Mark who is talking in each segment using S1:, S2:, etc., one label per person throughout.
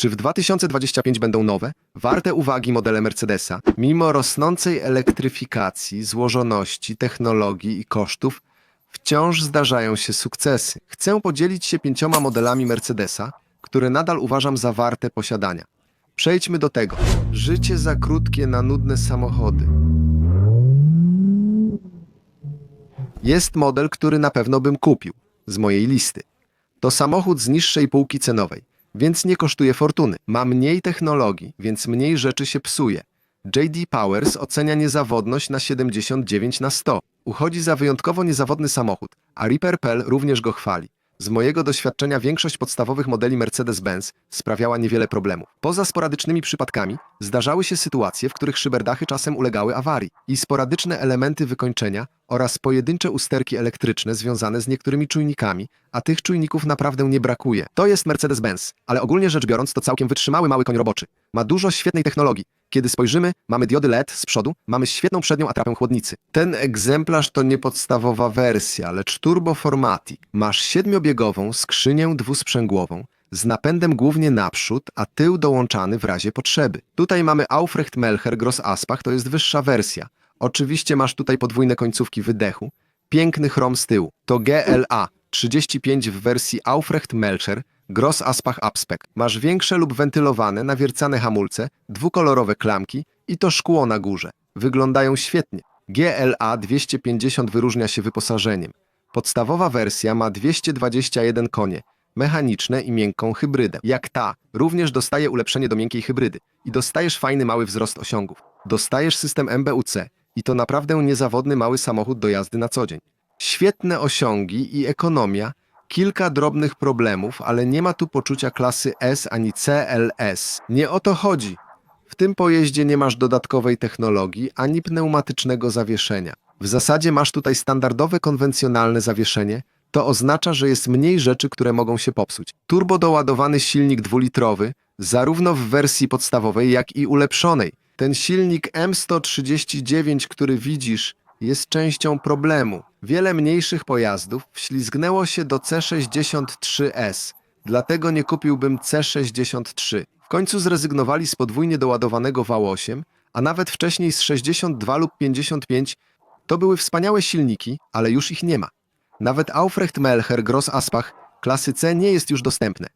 S1: Czy w 2025 będą nowe, warte uwagi modele Mercedesa, mimo rosnącej elektryfikacji, złożoności, technologii i kosztów, wciąż zdarzają się sukcesy. Chcę podzielić się pięcioma modelami Mercedesa, które nadal uważam za warte posiadania. Przejdźmy do tego. Życie za krótkie na nudne samochody. Jest model, który na pewno bym kupił z mojej listy. To samochód z niższej półki cenowej, więc nie kosztuje fortuny. Ma mniej technologii, więc mniej rzeczy się psuje. JD Powers ocenia niezawodność na 79 na 100. Uchodzi za wyjątkowo niezawodny samochód, a Reaper.pl również go chwali. Z mojego doświadczenia większość podstawowych modeli Mercedes-Benz sprawiała niewiele problemów. Poza sporadycznymi przypadkami zdarzały się sytuacje, w których szyberdachy czasem ulegały awarii i sporadyczne elementy wykończenia oraz pojedyncze usterki elektryczne związane z niektórymi czujnikami, a tych czujników naprawdę nie brakuje. To jest Mercedes-Benz, ale ogólnie rzecz biorąc to całkiem wytrzymały mały koń roboczy. Ma dużo świetnej technologii. Kiedy spojrzymy, mamy diody LED z przodu, mamy świetną przednią atrapę chłodnicy. Ten egzemplarz to nie podstawowa wersja, lecz Turbo Formatic. Masz siedmiobiegową skrzynię dwusprzęgłową, z napędem głównie naprzód, a tył dołączany w razie potrzeby. Tutaj mamy Aufrecht Melcher Gross Aspach, to jest wyższa wersja. Oczywiście masz tutaj podwójne końcówki wydechu. Piękny chrom z tyłu. To GLA 35 w wersji Aufrecht Melcher Gross Aspach Upspec. Masz większe lub wentylowane, nawiercane hamulce, dwukolorowe klamki i to szkło na górze. Wyglądają świetnie. GLA 250 wyróżnia się wyposażeniem. Podstawowa wersja ma 221 konie, mechaniczne i miękką hybrydę. Jak ta, również dostaje ulepszenie do miękkiej hybrydy i dostajesz fajny mały wzrost osiągów. Dostajesz system MBUC i to naprawdę niezawodny mały samochód do jazdy na co dzień. Świetne osiągi i ekonomia, kilka drobnych problemów, ale nie ma tu poczucia klasy S ani CLS. Nie o to chodzi. W tym pojeździe nie masz dodatkowej technologii ani pneumatycznego zawieszenia. W zasadzie masz tutaj standardowe, konwencjonalne zawieszenie. To oznacza, że jest mniej rzeczy, które mogą się popsuć. Turbo doładowany silnik dwulitrowy, zarówno w wersji podstawowej, jak i ulepszonej. Ten silnik M139, który widzisz, jest częścią problemu. Wiele mniejszych pojazdów wślizgnęło się do C63S, dlatego nie kupiłbym C63. W końcu zrezygnowali z podwójnie doładowanego V8, a nawet wcześniej z 62 lub 55. To były wspaniałe silniki, ale już ich nie ma. Nawet Aufrecht Melcher Gross Aspach klasy C nie jest już dostępne.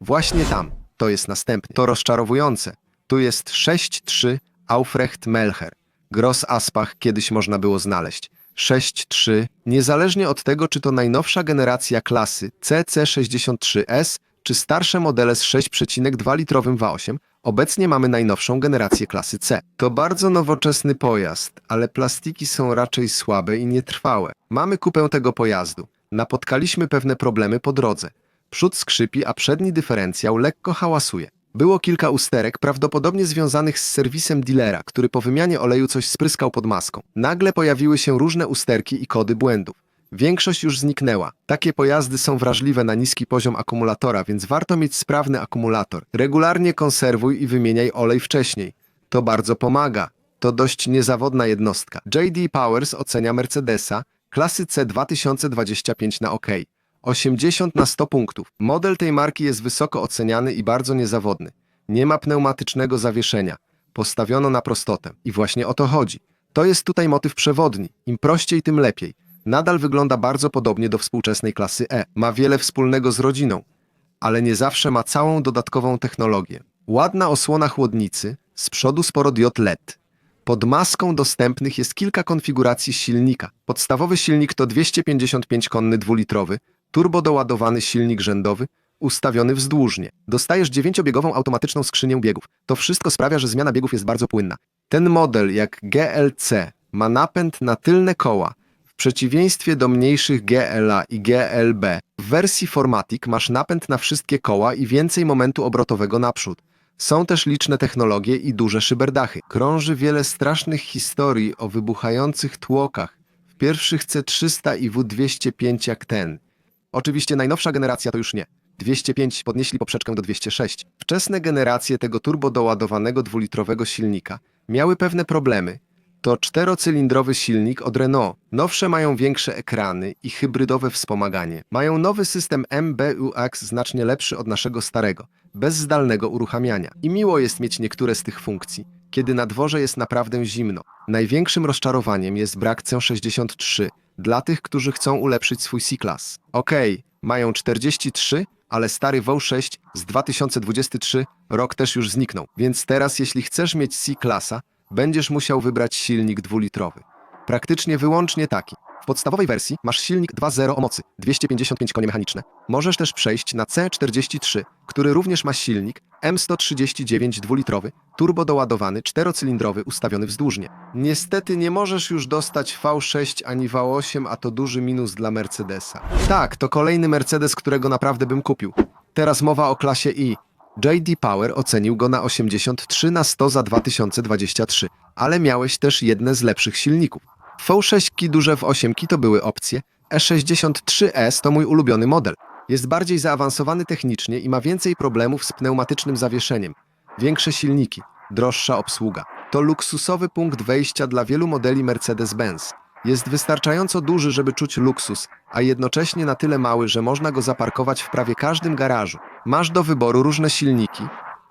S1: Właśnie tam, to jest następny. To rozczarowujące. Tu jest 6.3 Aufrecht Melcher. Gross Aspach kiedyś można było znaleźć. 6.3, niezależnie od tego, czy to najnowsza generacja klasy CC63S, czy starsze modele z 6,2-litrowym V8, obecnie mamy najnowszą generację klasy C. To bardzo nowoczesny pojazd, ale plastiki są raczej słabe i nietrwałe. Mamy kupę tego pojazdu. Napotkaliśmy pewne problemy po drodze. Przód skrzypi, a przedni dyferencjał lekko hałasuje. Było kilka usterek, prawdopodobnie związanych z serwisem dealera, który po wymianie oleju coś spryskał pod maską. Nagle pojawiły się różne usterki i kody błędów. Większość już zniknęła. Takie pojazdy są wrażliwe na niski poziom akumulatora, więc warto mieć sprawny akumulator. Regularnie konserwuj i wymieniaj olej wcześniej. To bardzo pomaga. To dość niezawodna jednostka. JD Powers ocenia Mercedesa klasy C 2025 na OK. 80 na 100 punktów. Model tej marki jest wysoko oceniany i bardzo niezawodny. Nie ma pneumatycznego zawieszenia. Postawiono na prostotę. I właśnie o to chodzi. To jest tutaj motyw przewodni. Im prościej, tym lepiej. Nadal wygląda bardzo podobnie do współczesnej klasy E. Ma wiele wspólnego z rodziną, ale nie zawsze ma całą dodatkową technologię. Ładna osłona chłodnicy, z przodu sporo diod LED. Pod maską dostępnych jest kilka konfiguracji silnika. Podstawowy silnik to 255-konny dwulitrowy, turbo doładowany silnik rzędowy, ustawiony wzdłużnie. Dostajesz dziewięciobiegową automatyczną skrzynię biegów. To wszystko sprawia, że zmiana biegów jest bardzo płynna. Ten model, jak GLC, ma napęd na tylne koła, w przeciwieństwie do mniejszych GLA i GLB. W wersji Formatic masz napęd na wszystkie koła i więcej momentu obrotowego naprzód. Są też liczne technologie i duże szyberdachy. Krąży wiele strasznych historii o wybuchających tłokach w pierwszych C300 i W205 jak ten. Oczywiście najnowsza generacja to już nie. 205 podnieśli poprzeczkę do 206. Wczesne generacje tego turbo doładowanego dwulitrowego silnika miały pewne problemy. To czterocylindrowy silnik od Renault. Nowsze mają większe ekrany i hybrydowe wspomaganie. Mają nowy system MBUX znacznie lepszy od naszego starego. bez zdalnego uruchamiania. I miło jest mieć niektóre z tych funkcji, kiedy na dworze jest naprawdę zimno. Największym rozczarowaniem jest brak C63 dla tych, którzy chcą ulepszyć swój C-Class. Okej, mają 43, ale stary V6 z 2023 rok też już zniknął, więc teraz jeśli chcesz mieć C-Classa, będziesz musiał wybrać silnik dwulitrowy. Praktycznie wyłącznie taki. W podstawowej wersji masz silnik 2.0 o mocy 255 konie mechaniczne. Możesz też przejść na C43, który również ma silnik M139 dwulitrowy, turbo doładowany, czterocylindrowy, ustawiony wzdłużnie. Niestety nie możesz już dostać V6 ani V8, a to duży minus dla Mercedesa. Tak, to kolejny Mercedes, którego naprawdę bym kupił. Teraz mowa o klasie I. JD Power ocenił go na 83 na 100 za 2023, ale miałeś też jedne z lepszych silników. V6 duże w 8 to były opcje, E63S to mój ulubiony model. Jest bardziej zaawansowany technicznie i ma więcej problemów z pneumatycznym zawieszeniem. Większe silniki, droższa obsługa. To luksusowy punkt wejścia dla wielu modeli Mercedes-Benz. Jest wystarczająco duży, żeby czuć luksus, a jednocześnie na tyle mały, że można go zaparkować w prawie każdym garażu. Masz do wyboru różne silniki,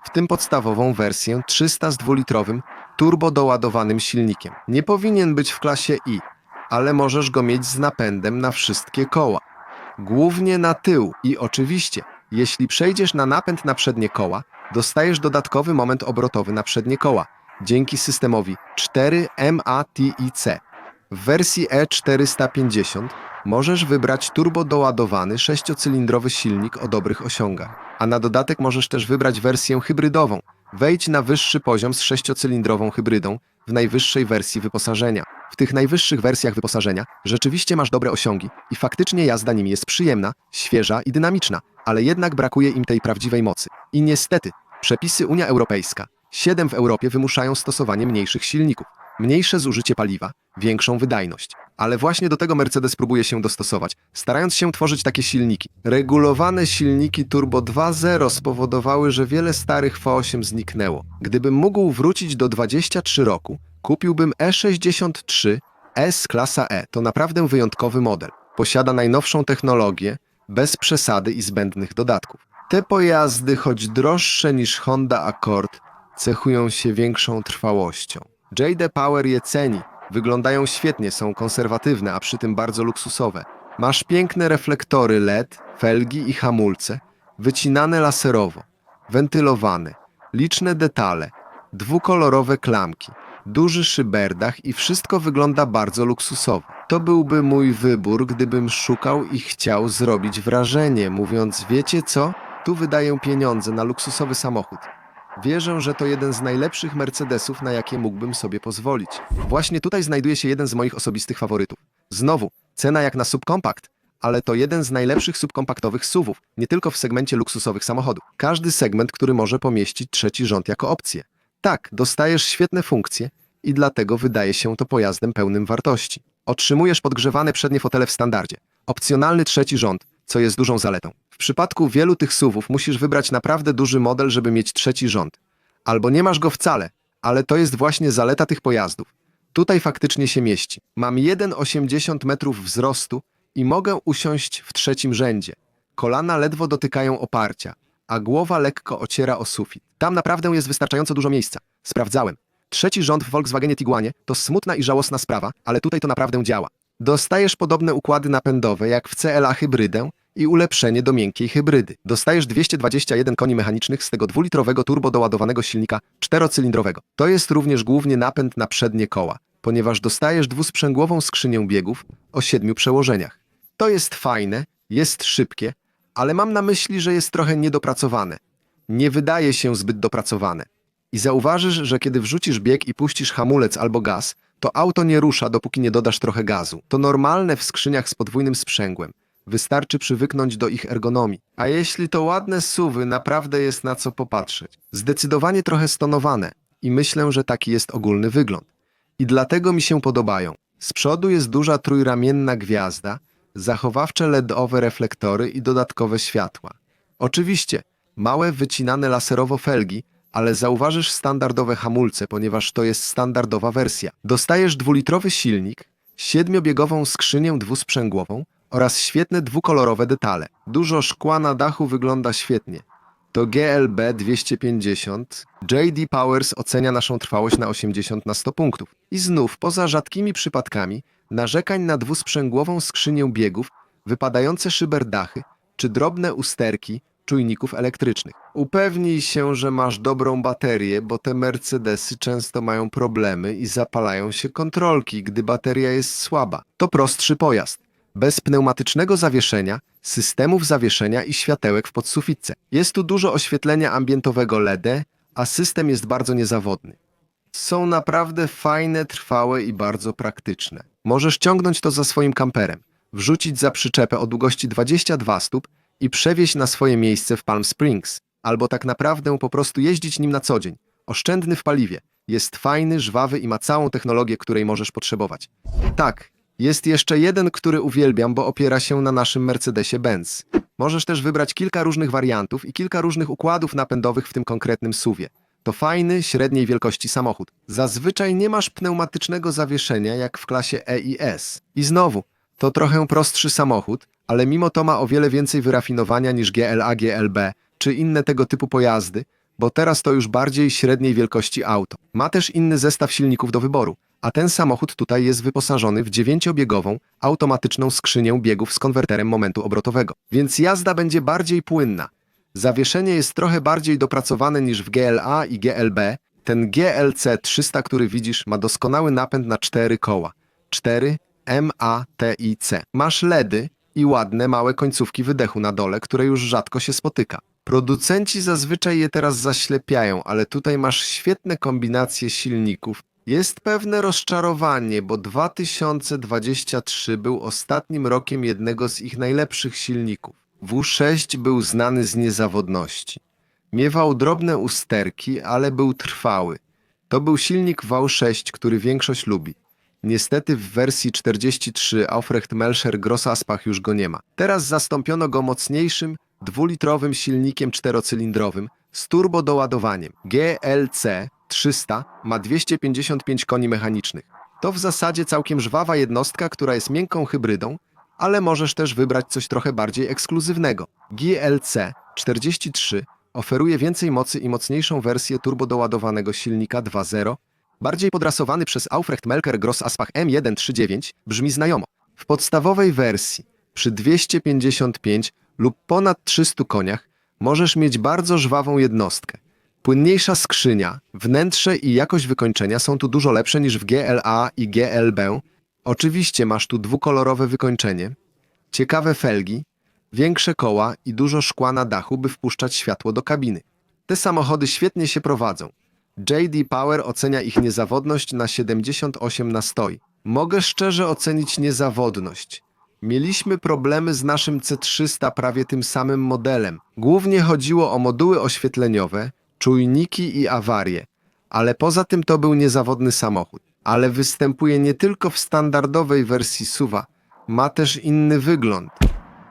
S1: w tym podstawową wersję 300 z dwulitrowym, turbo doładowanym silnikiem. Nie powinien być w klasie I, ale możesz go mieć z napędem na wszystkie koła. Głównie na tył i oczywiście, jeśli przejdziesz na napęd na przednie koła, dostajesz dodatkowy moment obrotowy na przednie koła dzięki systemowi 4MATIC. W wersji E450 możesz wybrać turbo doładowany sześciocylindrowy silnik o dobrych osiągach, a na dodatek możesz też wybrać wersję hybrydową. Wejdź na wyższy poziom z sześciocylindrową hybrydą w najwyższej wersji wyposażenia. W tych najwyższych wersjach wyposażenia rzeczywiście masz dobre osiągi i faktycznie jazda nimi jest przyjemna, świeża i dynamiczna, ale jednak brakuje im tej prawdziwej mocy. I niestety, przepisy Unia Europejska, 7 w Europie wymuszają stosowanie mniejszych silników, mniejsze zużycie paliwa, większą wydajność. Ale właśnie do tego Mercedes próbuje się dostosować, starając się tworzyć takie silniki. Regulowane silniki Turbo 2.0 spowodowały, że wiele starych V8 zniknęło. Gdybym mógł wrócić do 23 roku, kupiłbym E E63 S klasa E. To naprawdę wyjątkowy model. Posiada najnowszą technologię, bez przesady i zbędnych dodatków. Te pojazdy, choć droższe niż Honda Accord, cechują się większą trwałością. JD Power je ceni. Wyglądają świetnie, są konserwatywne, a przy tym bardzo luksusowe. Masz piękne reflektory LED, felgi i hamulce, wycinane laserowo, wentylowane, liczne detale, dwukolorowe klamki, duży szyberdach i wszystko wygląda bardzo luksusowo. To byłby mój wybór, gdybym szukał i chciał zrobić wrażenie, mówiąc, wiecie co? Tu wydaję pieniądze na luksusowy samochód. Wierzę, że to jeden z najlepszych Mercedesów, na jakie mógłbym sobie pozwolić. Właśnie tutaj znajduje się jeden z moich osobistych faworytów. Znowu, cena jak na subkompakt, ale to jeden z najlepszych subkompaktowych SUVów, nie tylko w segmencie luksusowych samochodów. Każdy segment, który może pomieścić trzeci rząd jako opcję. Tak, dostajesz świetne funkcje i dlatego wydaje się to pojazdem pełnym wartości. Otrzymujesz podgrzewane przednie fotele w standardzie. Opcjonalny trzeci rząd, co jest dużą zaletą. W przypadku wielu tych SUVów musisz wybrać naprawdę duży model, żeby mieć trzeci rząd. Albo nie masz go wcale, ale to jest właśnie zaleta tych pojazdów. Tutaj faktycznie się mieści. Mam 1,80 metrów wzrostu i mogę usiąść w trzecim rzędzie. Kolana ledwo dotykają oparcia, a głowa lekko ociera o sufit. Tam naprawdę jest wystarczająco dużo miejsca. Sprawdzałem. Trzeci rząd w Volkswagenie Tiguanie to smutna i żałosna sprawa, ale tutaj to naprawdę działa. Dostajesz podobne układy napędowe jak w CLA hybrydę i ulepszenie do miękkiej hybrydy. Dostajesz 221 koni mechanicznych z tego dwulitrowego turbo doładowanego silnika czterocylindrowego. To jest również głównie napęd na przednie koła, ponieważ dostajesz dwusprzęgłową skrzynię biegów o siedmiu przełożeniach. To jest fajne, jest szybkie, ale mam na myśli, że jest trochę niedopracowane. Nie wydaje się zbyt dopracowane. I zauważysz, że kiedy wrzucisz bieg i puścisz hamulec albo gaz, to auto nie rusza, dopóki nie dodasz trochę gazu. To normalne w skrzyniach z podwójnym sprzęgłem. Wystarczy przywyknąć do ich ergonomii. A jeśli to ładne suwy, naprawdę jest na co popatrzeć. Zdecydowanie trochę stonowane i myślę, że taki jest ogólny wygląd. I dlatego mi się podobają. Z przodu jest duża trójramienna gwiazda, zachowawcze LEDowe reflektory i dodatkowe światła. Oczywiście, małe wycinane laserowo felgi, ale zauważysz standardowe hamulce, ponieważ to jest standardowa wersja. Dostajesz dwulitrowy silnik, siedmiobiegową skrzynię dwusprzęgłową oraz świetne dwukolorowe detale. Dużo szkła na dachu wygląda świetnie. to GLB 250. JD Powers ocenia naszą trwałość na 80 na 100 punktów. I znów, poza rzadkimi przypadkami, narzekań na dwusprzęgłową skrzynię biegów, wypadające szyberdachy czy drobne usterki czujników elektrycznych. Upewnij się, że masz dobrą baterię, bo te Mercedesy często mają problemy i zapalają się kontrolki, gdy bateria jest słaba. To prostszy pojazd bez pneumatycznego zawieszenia, systemów zawieszenia i światełek w podsufitce. Jest tu dużo oświetlenia ambientowego LED, a system jest bardzo niezawodny. Są naprawdę fajne, trwałe i bardzo praktyczne. Możesz ciągnąć to za swoim kamperem, wrzucić za przyczepę o długości 22 stóp i przewieźć na swoje miejsce w Palm Springs. Albo tak naprawdę po prostu jeździć nim na co dzień. Oszczędny w paliwie. Jest fajny, żwawy i ma całą technologię, której możesz potrzebować. Tak, jest jeszcze jeden, który uwielbiam, bo opiera się na naszym Mercedesie Benz. Możesz też wybrać kilka różnych wariantów i kilka różnych układów napędowych w tym konkretnym suwie. To fajny, średniej wielkości samochód. Zazwyczaj nie masz pneumatycznego zawieszenia jak w klasie E i S. I znowu, to trochę prostszy samochód, ale mimo to ma o wiele więcej wyrafinowania niż GLA, GLB czy inne tego typu pojazdy, bo teraz to już bardziej średniej wielkości auto. Ma też inny zestaw silników do wyboru, a ten samochód tutaj jest wyposażony w dziewięciobiegową, automatyczną skrzynię biegów z konwerterem momentu obrotowego, więc jazda będzie bardziej płynna. Zawieszenie jest trochę bardziej dopracowane niż w GLA i GLB. Ten GLC 300, który widzisz, ma doskonały napęd na cztery koła. 4 MATIC. Masz LEDy i ładne małe końcówki wydechu na dole, które już rzadko się spotyka. Producenci zazwyczaj je teraz zaślepiają, ale tutaj masz świetne kombinacje silników. Jest pewne rozczarowanie, bo 2023 był ostatnim rokiem jednego z ich najlepszych silników. W6 był znany z niezawodności. Miewał drobne usterki, ale był trwały. To był silnik V6, który większość lubi. Niestety w wersji 43 Aufrecht Melscher Grossaspach już go nie ma. Teraz zastąpiono go mocniejszym, dwulitrowym silnikiem czterocylindrowym z turbodoładowaniem. GLC 300 ma 255 koni mechanicznych. To w zasadzie całkiem żwawa jednostka, która jest miękką hybrydą, ale możesz też wybrać coś trochę bardziej ekskluzywnego. GLC 43 oferuje więcej mocy i mocniejszą wersję turbodoładowanego silnika 2.0, bardziej podrasowany przez Aufrecht Melker Gross Aspach M139, brzmi znajomo. W podstawowej wersji przy 255 lub ponad 300 koniach możesz mieć bardzo żwawą jednostkę. Płynniejsza skrzynia, wnętrze i jakość wykończenia są tu dużo lepsze niż w GLA i GLB. Oczywiście masz tu dwukolorowe wykończenie, ciekawe felgi, większe koła i dużo szkła na dachu, by wpuszczać światło do kabiny. Te samochody świetnie się prowadzą. JD Power ocenia ich niezawodność na 78 na 100. Mogę szczerze ocenić niezawodność. Mieliśmy problemy z naszym C300 prawie tym samym modelem. Głównie chodziło o moduły oświetleniowe, czujniki i awarie, ale poza tym to był niezawodny samochód. Ale występuje nie tylko w standardowej wersji SUVa, ma też inny wygląd.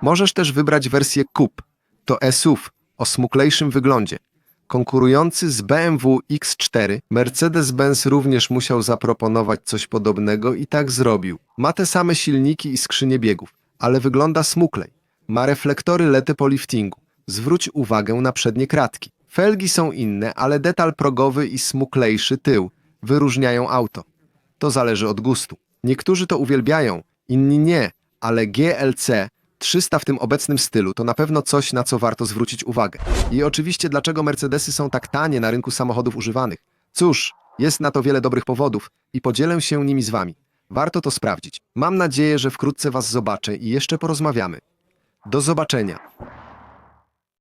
S1: Możesz też wybrać wersję Coupe. To SUV o smuklejszym wyglądzie. Konkurujący z BMW X4, Mercedes-Benz również musiał zaproponować coś podobnego i tak zrobił. Ma te same silniki i skrzynie biegów, ale wygląda smuklej. Ma reflektory LED po liftingu. Zwróć uwagę na przednie kratki. Felgi są inne, ale detal progowy i smuklejszy tył wyróżniają auto. To zależy od gustu. Niektórzy to uwielbiają, inni nie, ale GLC 300 w tym obecnym stylu to na pewno coś, na co warto zwrócić uwagę. I oczywiście, dlaczego Mercedesy są tak tanie na rynku samochodów używanych? Cóż, jest na to wiele dobrych powodów i podzielę się nimi z Wami. Warto to sprawdzić. Mam nadzieję, że wkrótce Was zobaczę i jeszcze porozmawiamy. Do zobaczenia.